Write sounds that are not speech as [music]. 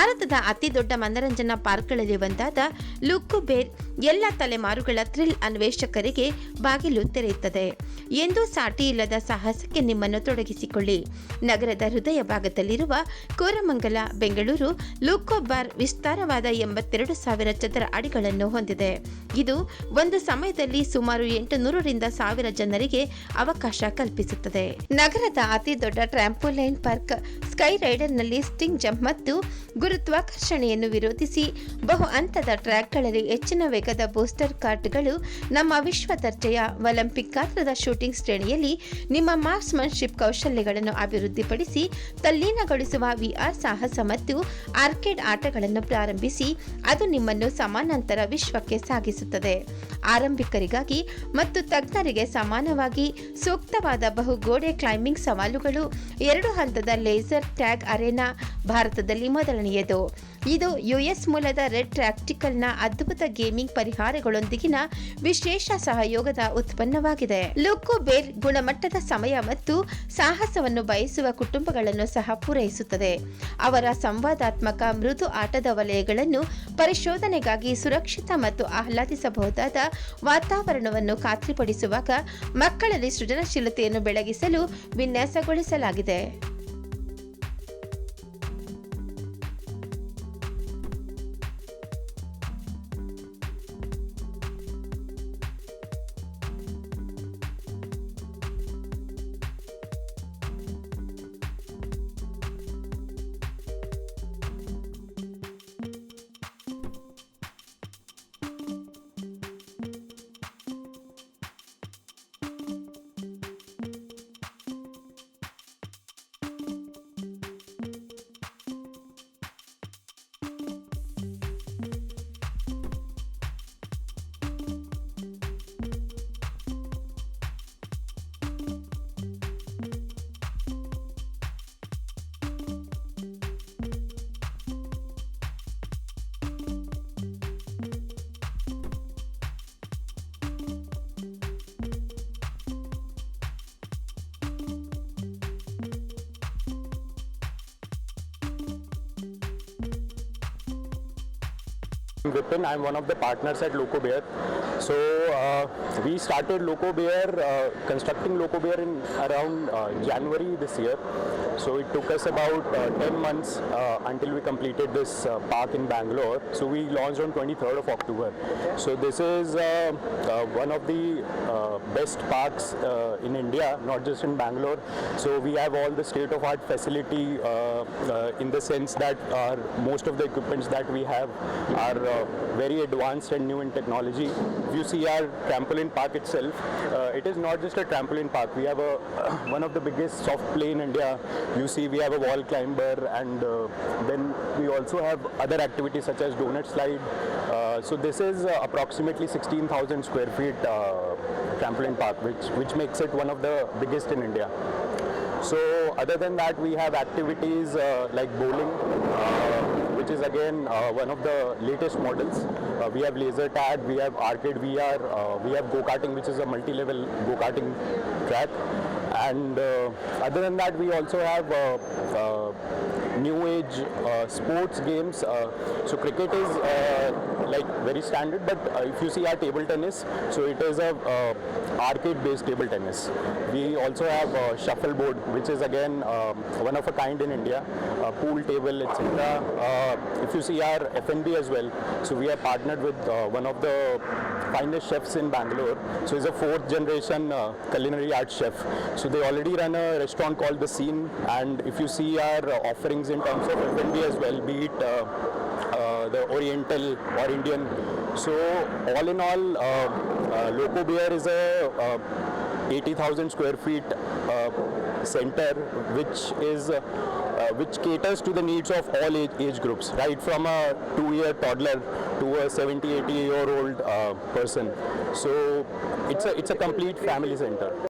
ಭಾರತದ ಅತಿ ದೊಡ್ಡ ಮನರಂಜನಾ ಪಾರ್ಕ್ಗಳಲ್ಲಿ ಒಂದಾದ ಲುಕ್ಕು ಎಲ್ಲ ತಲೆಮಾರುಗಳ ಥ್ರಿಲ್ ಅನ್ವೇಷಕರಿಗೆ ಬಾಗಿಲು ತೆರೆಯುತ್ತದೆ. ಎಂದೂ ಸಾಟಿ ಇಲ್ಲದ ಸಾಹಸಕ್ಕೆ ನಿಮ್ಮನ್ನು ತೊಡಗಿಸಿಕೊಳ್ಳಿ. ನಗರದ ಹೃದಯ ಭಾಗದಲ್ಲಿರುವ ಕೋರಮಂಗಲ, ಬೆಂಗಳೂರು ಬಾರ್ ವಿಸ್ತಾರವಾದ ಎಂಬತ್ತೆರಡು ಸಾವಿರ ಚದರ ಅಡಿಗಳನ್ನು ಹೊಂದಿದೆ. ಇದು ಒಂದು ಸಮಯದಲ್ಲಿ ಸುಮಾರು ಎಂಟು ನೂರರಿಂದ ಸಾವಿರ ಜನರಿಗೆ ಅವಕಾಶ ಕಲ್ಪಿಸುತ್ತದೆ. ನಗರದ ಅತಿ ದೊಡ್ಡ ಟ್ರ್ಯಾಂಪೋಲೈನ್ ಪಾರ್ಕ್ ಸ್ಕೈ ರೈಡರ್ನಲ್ಲಿ ಸ್ಟಿಂಗ್ ಜಂಪ್ ಮತ್ತು ಗುರುತ್ವಾಕರ್ಷಣೆಯನ್ನು ವಿರೋಧಿಸಿ ಬಹು ಹಂತದ ಟ್ರ್ಯಾಕ್ಗಳಲ್ಲಿ ಹೆಚ್ಚಿನ ವೇಗದ ಬೂಸ್ಟರ್ ಕಾರ್ಟ್ಗಳು ನಮ್ಮ ವಿಶ್ವ ದರ್ಜೆಯ ಒಲಿಂಪಿಕ್ ಗಾತ್ರದ ಶೂಟಿಂಗ್ ಶ್ರೇಣಿಯಲ್ಲಿ ನಿಮ್ಮ ಮಾರ್ಕ್ಸ್ಮನ್ಶಿಪ್ ಕೌಶಲ್ಯಗಳನ್ನು ಅಭಿವೃದ್ಧಿಪಡಿಸಿ ತಲ್ಲೀನಗೊಳಿಸುವ ವಿಆರ್ ಸಾಹಸ ಮತ್ತು ಆರ್ಕೇಡ್ ಆಟಗಳನ್ನು ಪ್ರಾರಂಭಿಸಿ ಅದು ನಿಮ್ಮನ್ನು ಸಮಾನಾಂತರ ವಿಶ್ವಕ್ಕೆ ಸಾಗಿಸುತ್ತದೆ. ಆರಂಭಿಕರಿಗಾಗಿ ಮತ್ತು ತಜ್ಞರಿಗೆ ಸಮಾನವಾಗಿ ಸೂಕ್ತವಾದ ಬಹುಗೋಡೆ ಕ್ಲೈಂಬಿಂಗ್ ಸವಾಲುಗಳು, ಎರಡು ಹಂತದ ಲೇಸರ್ ಟ್ಯಾಗ್ ಅರೇನಾ ಭಾರತದಲ್ಲಿ ಮೊದಲನೆಯದು. ಇದು ಯುಎಸ್ ಮೂಲದ ರೆಡ್ ಟ್ರಾಕ್ಟಿಕಲ್ನ ಅದ್ಭುತ ಗೇಮಿಂಗ್ ಪರಿಹಾರಗಳೊಂದಿಗಿನ ವಿಶೇಷ ಸಹಯೋಗದ ಉತ್ಪನ್ನವಾಗಿದೆ. ಲೋಕೋಬೇರ್ ಬೇರ್ ಗುಣಮಟ್ಟದ ಸಮಯ ಮತ್ತು ಸಾಹಸವನ್ನು ಬಯಸುವ ಕುಟುಂಬಗಳನ್ನು ಸಹ ಪೂರೈಸುತ್ತದೆ. ಅವರ ಸಂವಾದಾತ್ಮಕ ಮೃದು ಆಟದ ವಲಯಗಳನ್ನು ಪರಿಶೋಧನೆಗಾಗಿ ಸುರಕ್ಷಿತ ಮತ್ತು ಆಹ್ಲಾದಿಸಬಹುದಾದ ವಾತಾವರಣವನ್ನು ಖಾತ್ರಿಪಡಿಸುವಾಗ ಮಕ್ಕಳಲ್ಲಿ ಸೃಜನಶೀಲತೆಯನ್ನು ಬೆಳಗಿಸಲು ವಿನ್ಯಾಸಗೊಳಿಸಲಾಗಿದೆ. Vipin, I'm one of the partners at Loco Bear. So uh, we started Loco Bear, uh, constructing Loco Bear in around uh, January this year. So it took us about uh, 10 months uh, until we completed this uh, park in Bangalore. So we launched on 23rd of October. So this is one of the best parks in India, not just in Bangalore. So we have all the state-of-art facility in the sense that our, most of the equipments that we have are uh, very advanced and new in technology. If you see our trampoline park itself, uh, it is not just a trampoline park. We have a [clears throat] one of the biggest soft play in India. You see, we have a wall climber, and uh, then we also have other activities such as donut slide. Uh, so this is uh, approximately 16,000 square feet trampoline park, which which makes it one of the biggest in India. So other than that, we have activities uh, like bowling, uh, which is again uh, one of the latest models. Uh, we have laser tag, we have arcade VR, uh, we have go-karting, which is a multi-level go-karting track. And uh, other than that, we also have uh, uh, new age sports games. So cricket is like very standard, but if you see our table tennis, so it is a arcade-based table tennis. We also have uh, shuffleboard, which is again um, one of a kind in India. Uh, pool table, etc. Uh, if you see our F&B as well, so we are partnered with uh, one of the finest chefs in Bangalore. So he's a fourth generation culinary arts chef. So they already run a restaurant called The Scene, and if you see our offerings in terms of F&B as well, be it uh, uh, the Oriental or Indian. So all in all, uh, uh, Loco Beer is a uh, 80,000 square feet uh, center, which is uh, uh, which caters to the needs of all age, age groups, right from a two-year toddler to a 70, 80 year old uh, person. So it's a it's a complete family center.